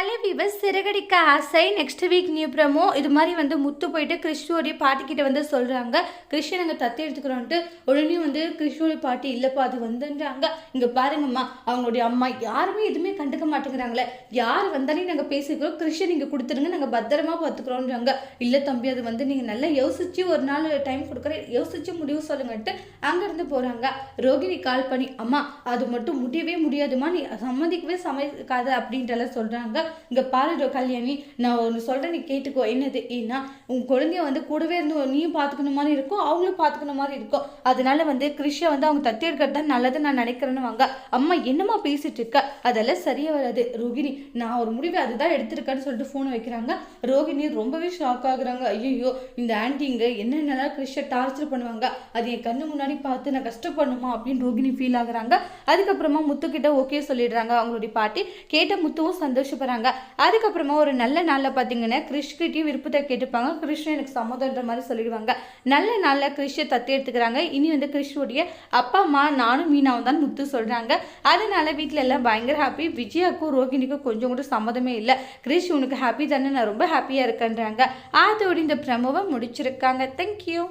Hello விவஸ் Siragadikka ஆசை. Next week new promo இது மாதிரி வந்து முத்து போயிட்டு கிறிஸ்துவோடைய பாட்டிக்கிட்ட வந்து சொல்கிறாங்க கிருஷ்ணன் நாங்கள் தத்து எடுத்துக்கிறோன்ட்டு உடனே வந்து கிறிஸ்துவோடைய பாட்டி இல்லைப்பா அது வந்துன்றாங்க. இங்கே பாருங்கம்மா அவங்களுடைய அம்மா யாருமே எதுவுமே கண்டுக்க மாட்டேங்கிறாங்களே. யார் வந்தாலும் நாங்கள் பேசிக்கிறோம். கிறிஸ்டியன் இங்கே கொடுத்துருங்க நாங்கள் பத்திரமா பார்த்துக்குறோன்றாங்க இல்லை தம்பி அது வந்து நீங்கள் நல்லா யோசிச்சு ஒரு நாள் டைம் கொடுக்குறேன் யோசிச்சு முடிவு சொல்லுங்கன்ட்டு அங்கேருந்து போகிறாங்க ரோகிணி கால் பண்ணி அம்மா அது மட்டும் முடியவே முடியாதுமா நீ சம்மதிக்கவே சமைக்காத அப்படின்ட்டுலாம் சொல்கிறாங்க இங்கே பாருடோ கல்யாணி நான் ஒன்று சொல்கிறேன் நீ கேட்டுக்கோ. என்னது? ஏன்னா உன் குழந்தைய வந்து கூடவே இருந்து நீயும் பார்த்துக்கணும் மாதிரி இருக்கும் அவங்களும் பார்த்துக்கணும் மாதிரி இருக்கும். அதனால வந்து கிருஷியை வந்து அவங்க தத்தி எடுக்கிறது தான் நல்லது நான் நினைக்கிறேன்னு வாங்க. அம்மா என்னம்மா பேசிட்டு இருக்க? அதெல்லாம் சரியா வராது. ரோகிணி நான் ஒரு முடிவு அதுதான் எடுத்திருக்கேன்னு சொல்லிட்டு ஃபோன் வைக்கிறாங்க. ரோகிணி ரொம்பவே ஷாக் ஆகுறாங்க. ஐயோ இந்த ஆன்டிங்க என்னென்னலாம் கிருஷியை டார்ச்சர் பண்ணுவாங்க. அது என் கண்ணு முன்னாடி பார்த்து நான் கஷ்டப்படணுமா அப்படின்னு ரோகிணி ஃபீல் ஆகுறாங்க. அதுக்கப்புறமா முத்துக்கிட்ட ஓகே சொல்லிடுறாங்க. அவங்களுடைய பாட்டி கேட்ட முத்துவும் சந்தோஷப்படுறாங்க. அதுக்கப்புறமா ஒரு நல்ல நாளில் பார்த்தீங்கன்னா கிறிஷ்கிட்டையும் விருப்பத்தை கேட்டுப்பாங்க கிருஷ்ணன் எனக்கு சம்மதன்ற மாதிரி சொல்லிடுவாங்க. நல்ல நாளில் கிறிஷை தத்து எடுத்துக்கிறாங்க. இனி வந்து கிறிஷுடைய அப்பா அம்மா நானும் மீனாவும் தான் முத்து சொல்கிறாங்க அதனால வீட்டில் எல்லாம் பயங்கர ஹாப்பி விஜயாக்கும் ரோகிணிக்கும் கொஞ்சம் கூட சம்மதமே இல்லை. கிறிஷ் உனக்கு ஹாப்பி தானே? நான் ரொம்ப ஹாப்பியாக இருக்கேன்றாங்க. அதோடு இந்த பிரமவை முடிச்சிருக்காங்க. தேங்க்யூ